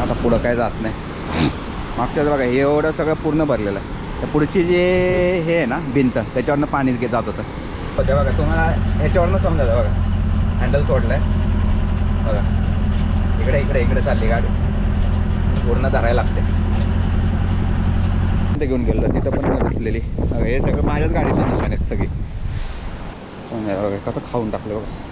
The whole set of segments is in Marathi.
आता पुढं काय जात नाही. मागच्याच बघा हे एवढं सगळं पूर्ण भरलेलं आहे. तर पुढची जे हे आहे ना भिंत त्याच्यावरनं पाणी घे- जात होतं. ते बघा तुम्हाला ह्याच्यावरनं समजायचं बघा. हँडल सोडलं आहे बघा. इकडे इकडे इकडे चालली गाडी. पूर्ण धरायला लागते. तिथे घेऊन गेलं तिथं पण घेतलेली. हे सगळं माझ्याच गाडीचे निशाण आहेत सगळी. बघा कसं खाऊन टाकलं बघा.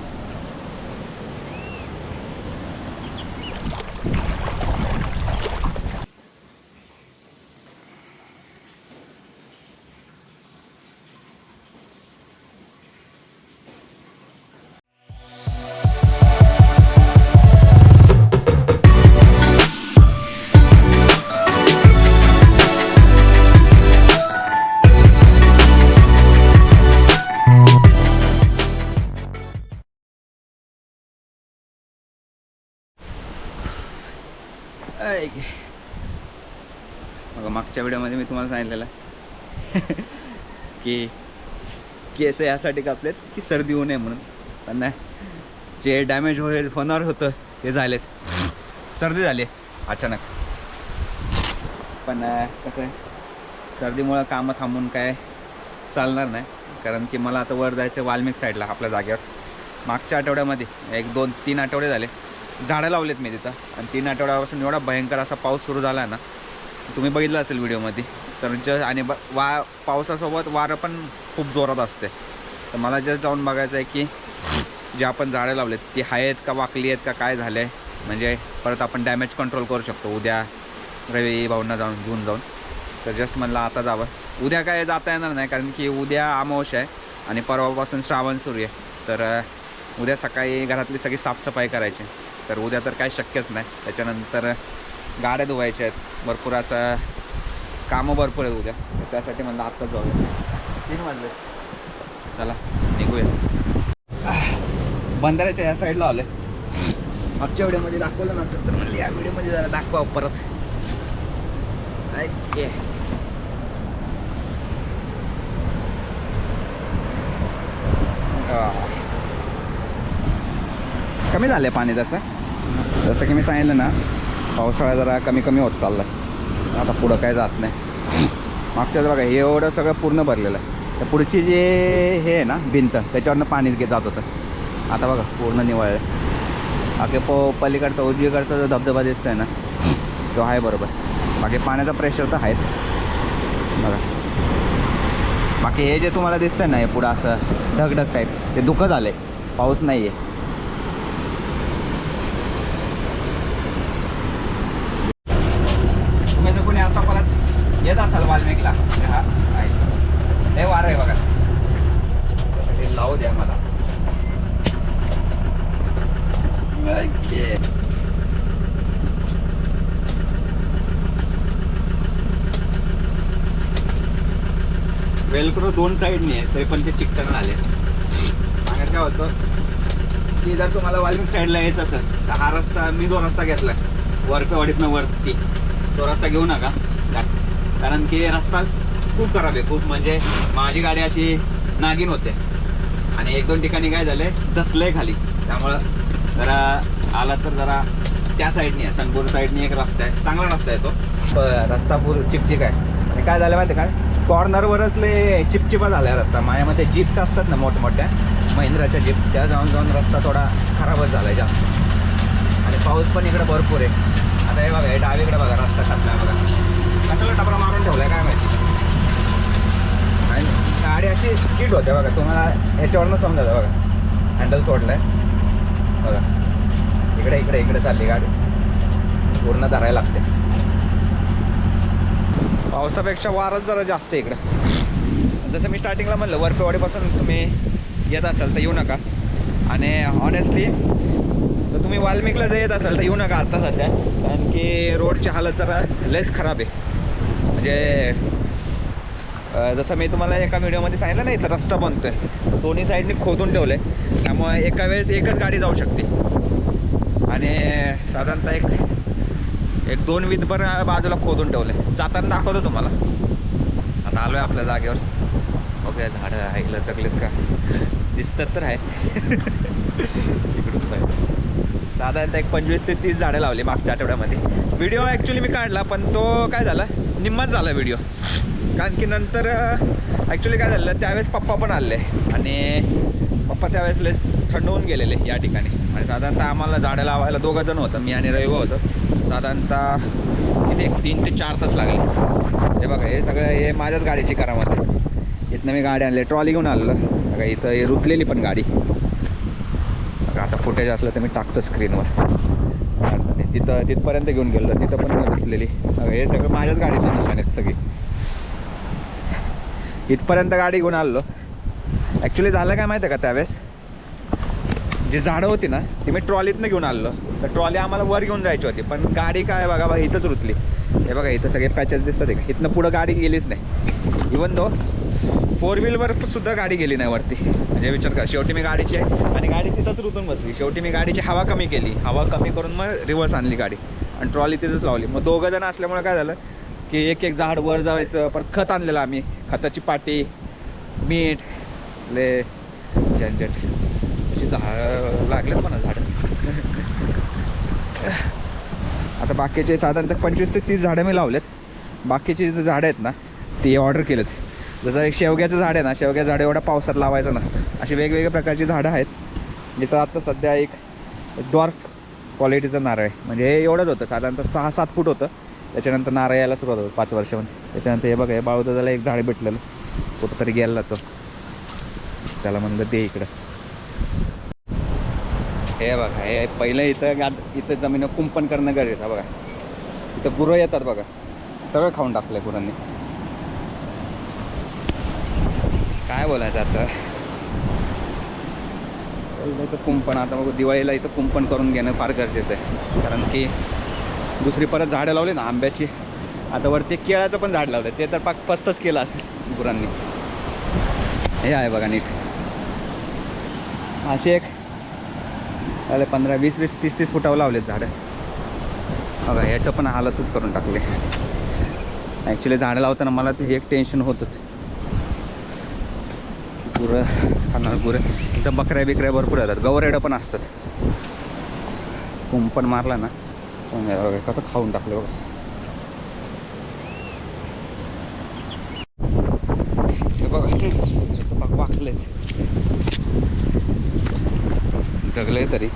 बघा मागच्या व्हिडिओमध्ये मी तुम्हाला सांगितलेलं की केस यासाठी कापलेत की सर्दी होऊ नये म्हणून. पण नाही जे डॅमेज होईल होणार होतं ते झालेच सर्दी झाली अचानक. पण कसं आहे सर्दीमुळं कामं थांबून काय चालणार नाही. कारण की मला आता वर जायचं वाल्मिक साईडला आपल्या जागेवर. मागच्या आठवड्यामध्ये एक दोन तीन आठवडे झाले. झाडं लावलेत मी तिथं. आणि तीन आठवड्यापासून एवढा भयंकर असा पाऊस सुरू झाला ना. तुम्ही बघितलं असेल व्हिडिओमध्ये. तर ज आणि ब वा पावसासोबत वारं पण खूप जोरात असते. तर मला जस्ट जाऊन बघायचं आहे की जे आपण झाडं लावलेत ती आहेत का वाकली आहेत का काय झालं आहे म्हणजे परत आपण डॅमेज कंट्रोल करू शकतो. उद्या रवी भाऊंना जाऊन घेऊन जाऊन. तर जस्ट म्हणलं आता जावं. उद्या काय जाता येणार नाही कारण की उद्या अमावश्य आहे आणि परवापासून श्रावण सुरू आहे. तर उद्या सकाळी घरातली सगळी साफसफाई करायची. तर उद्या तर काही शक्यच नाही. त्याच्यानंतर गाड्या धुवायच्या आहेत. भरपूर असं कामं भरपूर आहेत उद्या. त्यासाठी म्हणलं आत्ताच जाऊया. तीन वाजले. चला निघूया. बंदाराच्या बंधाऱ्याच्या या साईडला आले मागच्या व्हिडिओमध्ये दाखवलं नंतर तर म्हणलं या व्हिडिओमध्ये जरा दाखवा परत. ऐके कमी झालं पाणी तसं? जसं की मी सांगितलं ना पावसाळा जरा कमी कमी होत चालला आहे आता पुढं काय जात नाही. मागच्याच बघा हे एवढं सगळं पूर्ण भरलेलं आहे. तर पुढची जे हे आहे ना भिंत त्याच्यावरनं पाणी घेत जात होतं. आता बघा पूर्ण निवळलं बाकी पो पलीकडचा उजवीकडचा जो धबधबा दिसतोय ना तो आहे बरोबर. बाकी पाण्याचा प्रेशर तर आहेच. बघा. बाकी हे जे तुम्हाला दिसतंय ना हे पुढं असं ढगढग टाईप ते दुःख आहे पाऊस नाही आहे तुम्ही जर कोणी आता परत येत असाल वाल्मिकला हा आहे हे वार आहे बघा हे लावू द्या मला Okay. वेलक्रो दोन साईडने आहे तरी पण ते चिकटन आले. सांगायचं काय होतं? की जर तुम्हाला वाल्मिक साईडला यायचं असेल तर हा रस्ता मी जो रस्ता घेतला वरपेवाडीतनं वरती तो रस्ता घेऊ नका. कारण की रस्ता खूप खराब आहे. खूप म्हणजे माझी गाडी अशी नागिन होते. आणि एक दोन ठिकाणी काय झालंय? दसलंय खाली. त्यामुळं जरा आला तर जरा त्या साईडनी आहे. सनपूर साईडनी एक रस्ता आहे. चांगला रस्ता आहे तो. रस्ता पूर चिकचिक आहे. आणि काय झालं माहिती आहे काय? कॉर्नरवरच लय चिपचिपा झाला आहे रस्ता. माझ्यामध्ये जीप्स असतात ना मोठमोठ्या. महिंद्राच्या जीप त्या जाऊन जाऊन रस्ता थोडा खराबच झाला आहे जास्त. आणि पाऊस पण इकडे भरपूर आहे. आता हे बघा हे डावीकडे बघा रस्ता टाकला बघा. कशाला टपरा मारून ठेवलाय काय माहिती? आणि गाडी अशी स्किट होते बघा. तुम्हाला ह्याच्यावरनं समजा बघा. हँडल सोडलाय. बघा. इकडे इकडे इकडे चालली गाडी. पूर्ण धरायला लागते. पावसापेक्षा वारच जरा जास्त आहे इकडं. जसं मी स्टार्टिंगला म्हणलं वरपेवाडीपासून तुम्ही येत असाल तर येऊ नका. आणि ऑनेस्टली तर तुम्ही वाल्मिकला जर येत असाल तर येऊ नका आत्ता सध्या. कारण की रोडची हालत जरा लयच खराब आहे. म्हणजे जसं मी तुम्हाला एका व्हिडिओमध्ये सांगितलं नाही तर रस्ता बनतोय. दोन्ही साईडने खोदून ठेवले त्यामुळे एका वेळेस एकच गाडी जाऊ शकते. आणि साधारणतः एक एक दोन विधभर बाजूला खोदून ठेवले. जाताना दाखवतो तुम्हाला. आता आलो आहे आपल्या जागेवर. ओके झाडं ऐकलं जगलेत का? दिसतात तर आहे. इकडून पाहिजे साधारणतः एक पंचवीस ते तीस झाडं लावली मागच्या आठवड्यामध्ये. व्हिडिओ ॲक्च्युली मी काढला पण तो काय झाला? निम्माच झाला व्हिडिओ कारण की नंतर ॲक्च्युली काय झालं त्यावेळेस पप्पा पण आले. आणि पप्पा त्यावेळेस लस थंड होऊन गेलेले या ठिकाणी. आणि साधारणतः आम्हाला झाडं लावायला दोघं जण होतं मी आणि रविवा होतं. साधारणतः किती एक तीन ते चार तास लागले. हे बघा हे सगळं हे माझ्याच गाडीची करामत आहे. इथनं मी गाडी आणली ट्रॉली घेऊन आलेलं. बघा इथं हे रुतलेली पण गाडी. बघा आता फुटेज असलं तर मी टाकतो स्क्रीनवर आणि तिथं तिथपर्यंत घेऊन गेलो. तिथं पण रुतलेली. बघा, हे सगळं माझ्याच गाडीचे निशाण आहेत सगळी. इथपर्यंत गाडी घेऊन आलो ॲक्च्युली झालं काय माहिती आहे का त्यावेळेस? जी झाडं होती ना ती मी ट्रॉलीतनं घेऊन आलो तर ट्रॉली आम्हाला वर घेऊन जायची होती पण गाडी काय बघा बघा इथंच रुतली. हे बघा इथं सगळे पॅचेस दिसतात का इथनं पुढं गाडी गेलीच नाही. इवन दो फोर व्हीलवर सुद्धा गाडी गेली नाही वरती. म्हणजे विचार करा शेवटी मी गाडीची आहे आणि गाडी तिथंच रुतून बसली. शेवटी मी गाडीची हवा कमी केली. हवा कमी करून मग रिव्हर्स आणली गाडी. आणि ट्रॉली तिथंच लावली. मग दोघं जण असल्यामुळे काय झालं की एक एक झाड वर जायचं परत खत आणलेलं आम्ही खताची पाटी मीठ ले झंझट. अशी झाड लागलेत म्हणा झाडं. आता बाकीचे साधारणतः पंचवीस ते तीस झाडं मी लावलेत. बाकीची जी झाडं आहेत ना ती ऑर्डर केलेत. जसं एक शेवग्याचं झाड आहे ना शेवग्याचं झाड एवढ्या पावसात लावायचं नसतं. अशी वेगवेगळ्या प्रकारची झाडं आहेत. जिथं आता सध्या एक डॉर्फ क्वालिटीचं नारळ आहे. म्हणजे हे एवढंच होतं साधारणतः सहा सात फूट होतं. त्याच्यानंतर नारळ यायला सुरुवात होतो पाच वर्षामध्ये. त्याच्यानंतर हे बघा हे बाळूदादाला एक झाड भेटलेलं. कुठंतरी गेला तो. त्याला म्हणलं दे इकडं. हे बघा हे पहिलं इथं गाद इथं जमीन कुंपण करणं गरजेचं आहे बघा. इथं गुरं येतात बघा. सगळं खाऊन टाकलंय गुरांनी. काय बोलायचं आता? पहिलं इथं कुंपण आता मग दिवाळीला इथं कुंपण करून घेणं फार गरजेचं आहे. कारण की दुसरी परत झाडं लावली ना आंब्याची. आता वरती केळाचं पण झाड लावलं ते तर पाक पस्तच केलं असेल गुरांनी. हे आहे बघा नीट. असे एक आले पंधरा वीस वीस तीस तीस फुटावर लावलेत झाडं. बघा ह्याचं पण हालतच करून टाकले. ॲक्च्युली झाडं लावताना मला ते एक टेन्शन होतंच. गुरं खाणार गुरं. इथं बकऱ्या बिकऱ्या भरपूर येतात. गवरेडं पण असतात. कुंपण मारला ना. पण बघा कसं खाऊन टाकलं बघा हे बघा इथं बघ जगले तरी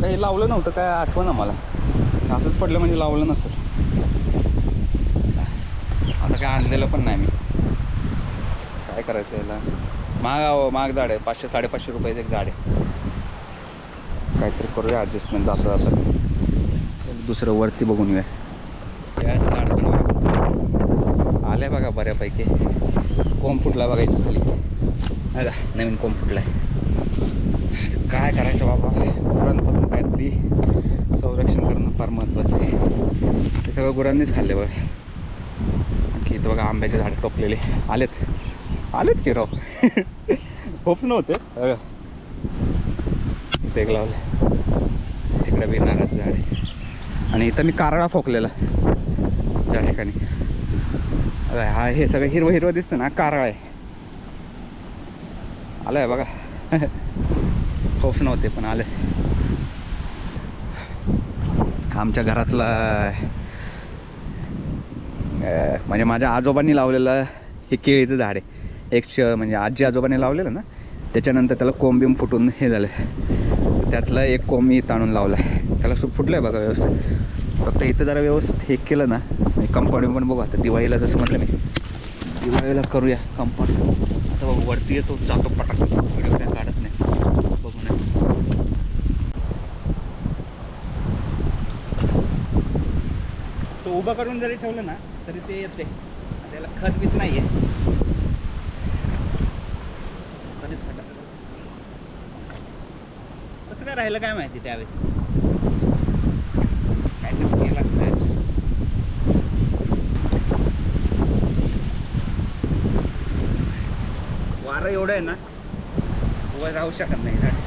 काही लावलं नव्हतं काय आठवण आम्हाला असंच पडलं म्हणजे लावलं नसेल आता काय आणलेलं पण नाही मी करायचं याला? महाग महाग झाड आहे. पाचशे साडेपाचशे रुपयाचं एक झाड आहे. काहीतरी करूया ॲडजस्टमेंट जाता जाता दुसरं वरती बघून येऊया. याच आल्या बघा. बऱ्यापैकी. कोंब फुटला बघा इथं खाली. बघा नवीन कोंब फुटला आहे. काय करायचं बाबा? गुरांपासून काहीतरी संरक्षण करणं फार महत्त्वाचं आहे. ते सगळं गुरांनीच खाल्ले बघा. आणखी इथं बघा आंब्याचे झाड टोपलेले. आलेत. आलेत की राव? होप्स नव्हते. बघा इथे एक लावलं. तिकडे बी नारळाचं झाड. आहे आणि इथं मी कारळा फोकलेला. त्या ठिकाणी. अरे हा हे सगळं हिरवं हिरवं दिसतं ना कारळ आहे. आलंय बघा. होप्स नव्हते पण आले आमच्या घरातला म्हणजे माझ्या आजोबांनी लावलेलं हे केळीचं झाड आहे. एक श म्हणजे आजी आजोबांनी लावलेलं ना त्याच्यानंतर त्याला कोंबीम फुटून हे झालं आहे त्यातलं एक कोंब मी ताणून लावला आहे त्याला सु फुटलं आहे बघा व्यवस्थित. फक्त इथं जरा व्यवस्थित हे केलं ना कंपाऊंड पण बघू आता. दिवाळीला जसं म्हटलं मी दिवाळीला करूया कंपाऊंड आता बघू वरती येतो जातो पटाक व्हिडिओ काय काढत नाही. बघू नाही तो उभं करून जरी ठेवलं ना तरी ते येते त्याला खत बीत नाही आहे काय राहिलं काय माहिती त्यावेळेस? काय वारं एवढं आहे ना उभं राहू शकत नाही झाड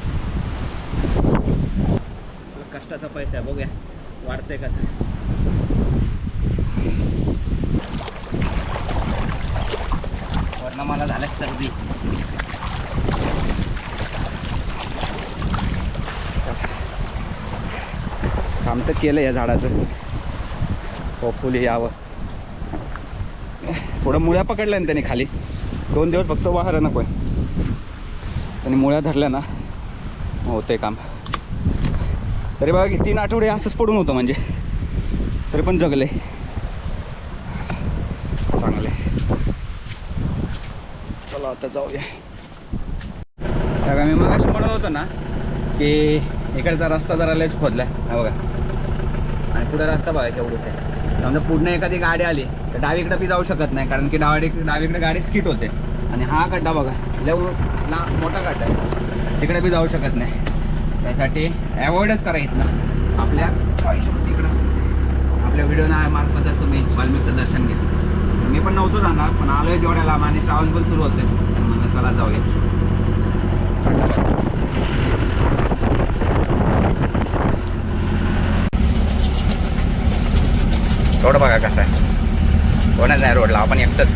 कष्टाचा पैसा आहे बघूया. वाढतंय का ते मला झालं सर्दी. काम तर केलं या झाडाचं. होपफुली यावं. थोडं मुळ्या पकडल्या ना त्यांनी खाली. दोन दिवस फक्त वाहरं नको त्यांनी मुळ्या धरल्या ना होते काम. तरी बघा की तीन आठवडे असंच पडून होतं म्हणजे. तरी पण जगले चांगले चला आता जाऊया. मी मग म्हणत होतो ना की इकडचा रस्ता जरा लयच खोदलाय. हा बघा. पुढे रस्ता बघायचा एवढंच आहे. समजा पूर्ण एखादी गाडी आली तर डावीकडे बी जाऊ शकत नाही कारण की डावी डावीकडे गाडी स्किट होते. आणि हा खड्डा बघा लय ला मोठा खड्डा आहे. तिकडे बी जाऊ शकत नाही. त्यासाठी अवॉइडच करा इथनं. आपल्या हिशोब तिकडं आपल्या व्हिडिओना मार्फतच तुम्ही वाल्मिकचं दर्शन घेतलं मी पण नव्हतो जाणार पण आलोय जेवढ्या लांब आणि श्रावण पण सुरू होते म्हणून चला जाऊया. रोड बघा कसा आहे. कोणच नाही रोडला आपण एकटंच.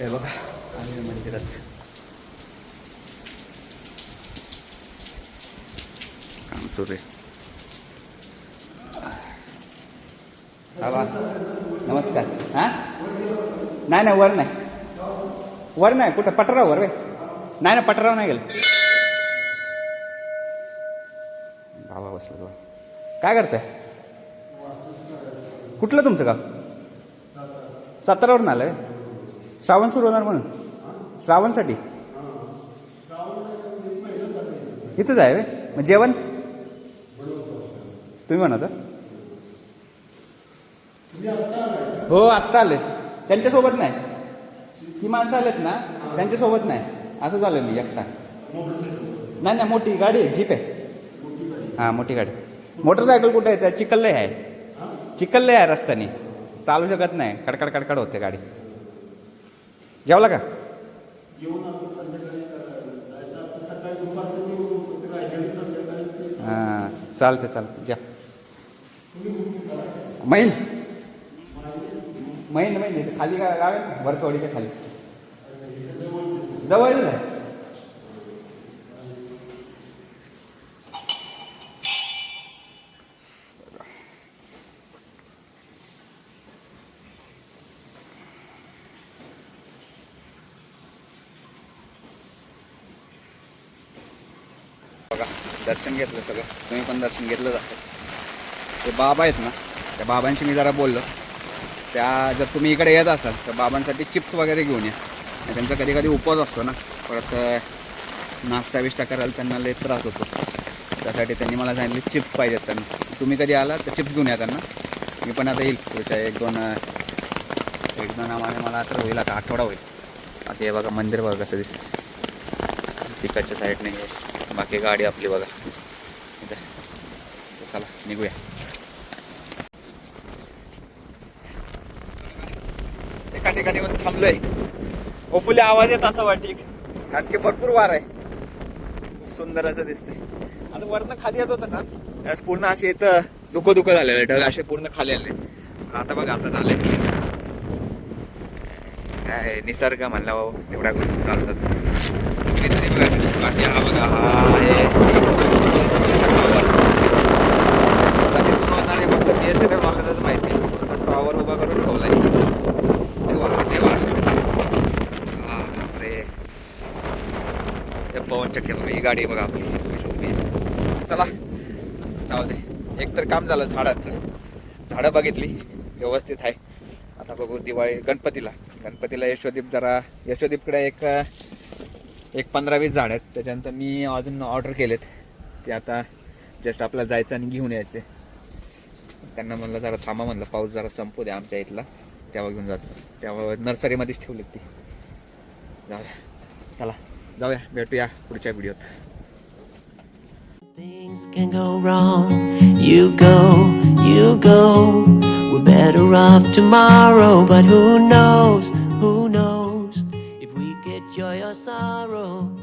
हे बघा आम्ही मंदिरात. काम सुरू आहे. नमस्कार. हां? नाही नाही वर नाही. वर नाही कुठं? पटरावर रे. नाही ना पटराव नाही गेलं. बाबा बसलं तो. काय करताय? कुठलं तुमचं गाव? सातारावरून आलं श्रावण सुरू होणार म्हणून. श्रावणसाठी? इथंच आहे वे मग जेवण? तुम्ही म्हणा हो आत्ता आले त्यांच्यासोबत नाही. ती माणसं आलेत ना त्यांच्यासोबत नाही. असं झालं मी एकटा. नाही नाही मोठी गाडी आहे जीप आहे. हां मोठी गाडी. मोटरसायकल कुठे आहे? त्या चिकल्ले आहे. चिकल्ले आहे रस्त्याने. चालू शकत नाही. कडकड कडकड होते गाडी. जेवला का? हां चालते चालते जा. महिन महिन महिन खाली गा गाव आहे ना? वरकवडीच्या खाली. जवळच आहे बघा दर्शन घेतलं सगळं. तुम्ही पण दर्शन घेतलं जातं. ते बाबा आहेत ना त्या बाबांशी मी जरा बोललो. त्या जर तुम्ही इकडे येत असाल तर बाबांसाठी चिप्स वगैरे घेऊन या. त्यांचा कधी कधी उपवास असतो ना. परत नाश्ता बिष्टा करायला त्यांना लय त्रास होतो. त्यासाठी त्यांनी मला सांगितले चिप्स पाहिजेत त्यांना. तुम्ही कधी आला तर चिप्स घेऊन या त्यांना. मी पण आता येईल पुढच्या एक दोन एक दोन आम्हाला मला तर होईल आता आठवडा होईल. आता हे बघा मंदिर बघा कसं दिसतं तिकडच्या साईडने बाकी गाडी आपली बघा. इथं. चला निघूया. एका ठिकाणी थांबलोय. होपफुली आवाज येत असा वाटेल कारण की भरपूर वार आहे. खूप सुंदर असं दिसतंय. आता वरनं खाली येत होतं ना? त्यावेळेस पूर्ण असे इथं दुखं दुखं झालेलं ढग असे पूर्ण खाली आले आता बघा आता झाले काय निसर्ग म्हणला भाऊ तेवढ्या गोष्टी चालतात. बाकी हा बघा हा आहे आता तिथून होणारे फक्त बी एस एफ वागतच माहिती टॉवर उभा करून ठेवलाय ते वारा ते वारा हा बापरे हे पवन चक्की बघा ही गाडी बघा आपली कशी उभी चला जाऊ दे. एक तर काम झालं झाडांचं. झाडं बघितली व्यवस्थित आहे. आता बघू दिवाळी गणपतीला. गणपतीला यशोदीप जरा यशोदीपकडे एक एक पंधरा वीस झाड आहेत. त्याच्यानंतर मी अजून ऑर्डर केलेत. ते आता जस्ट आपला जायचं आणि घेऊन यायचे. त्यांना म्हणलं जरा थांबा म्हणलं पाऊस जरा संपू द्या आमच्या इथला. तेव्हा घेऊन जातो. तेव्हा नर्सरीमध्येच ठेवलीत ती. जाऊया चला. जाऊया भेटूया पुढच्या व्हिडिओत Things can go wrong. You go, you go. We're better off tomorrow, but who knows, who knows if we get joy or sorrow.